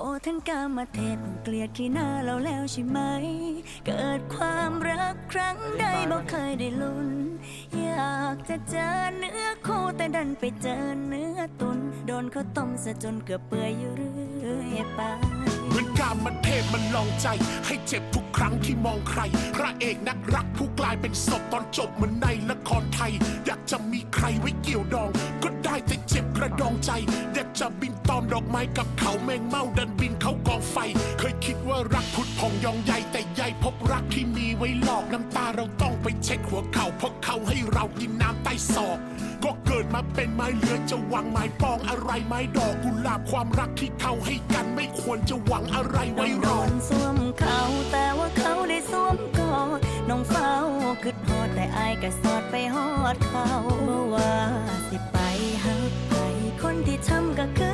โอ้ท่านกามาเทศเกลียดขี้หน้าเราแล้วใช่ไหม เกิดความรักครั้งใดบ่เคยได้ลุ้น อยากจะเจอเนื้อคู่แต่ดันไปเจอเนื้อตุน โดนเขาต้มซะจนเกือบเปื่อยอยู่เรื่อยไป เหมือนกามมันเทพมันลองใจ ให้เจ็บทุกครั้งที่มองใคร พระเอกนักรักผู้กลายเป็นศพตอนจบเหมือนในละครไทย อยากจะมีใครไว้เกี่ยวดอง ระดองใจอยากจะบินตอมดอกไม้กับเขาแมงเม่าดันบินเข้ากองไฟ เคยคิดว่ารักพุดพองยองใหญ่แต่ใหญ่พบรักที่มีไว้หลอกน้ำตาเราต้องไปเช็คหัวเข่าเพราะเขาให้เรากินน้ำใต้ศอกก็เกิดมาเป็นไม้เลือจะหวังไม้ปองอะไรไม้ดอกกุหลาบความรักที่เขาให้กันไม่ควรจะหวังอะไรไว้รน้อสวมเขาแต่ว่าเขาได้สวมกอดน้องเฝ้าคิดฮอดแต่อายก็สอดไปฮอดเขาบ่ว่าสิไปหักไป คนที่ทำก็คือ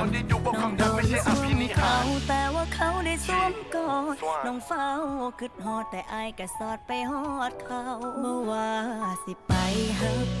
นที่อยู่บนความดังไม่ใช่อภินิหาร แต่ว่าเขาได้สวมกอดน้องเฝ้าคิดฮอดแต่อายก็สอดไปฮอดเขาเมื่อว่าสิไปหัก